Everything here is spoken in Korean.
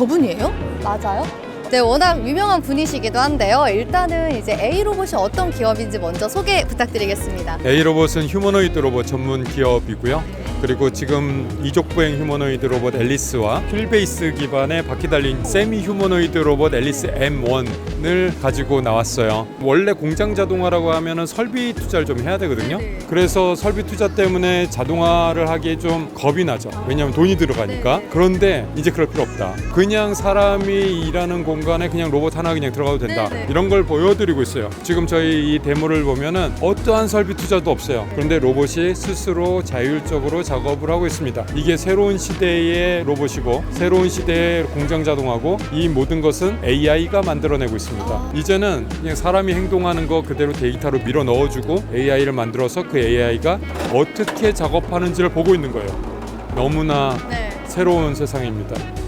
저분이에요? 맞아요? 네, 워낙 유명한 분이시기도 한데요. 일단은 이제 A 로봇이 어떤 기업인지 먼저 소개 부탁드리겠습니다. A로봇은 휴머노이드 로봇 전문 기업이고요. 그리고 지금 이족보행 휴머노이드 로봇 앨리스와 휠베이스 기반의 바퀴 달린 세미 휴머노이드 로봇 앨리스 M1을 가지고 나왔어요. 원래 공장 자동화라고 하면은 설비 투자를 좀 해야 되거든요. 그래서 설비 투자 때문에 자동화를 하기에 좀 겁이 나죠. 왜냐하면 돈이 들어가니까. 그런데 이제 그럴 필요 없다. 그냥 사람이 일하는 공간에 그냥 로봇 하나 그냥 들어가도 된다. 네네. 이런 걸 보여드리고 있어요. 지금 저희 이 데모를 보면은 어떠한 설비 투자도 없어요. 그런데 로봇이 스스로 자율적으로 작업을 하고 있습니다. 이게 새로운 시대의 로봇이고 새로운 시대의 공장 자동화고 이 모든 것은 AI가 만들어내고 있습니다. 이제는 그냥 사람이 행동하는 거 그대로 데이터로 밀어 넣어주고 AI를 만들어서 그 AI가 어떻게 작업하는지를 보고 있는 거예요. 너무나 네. 새로운 세상입니다.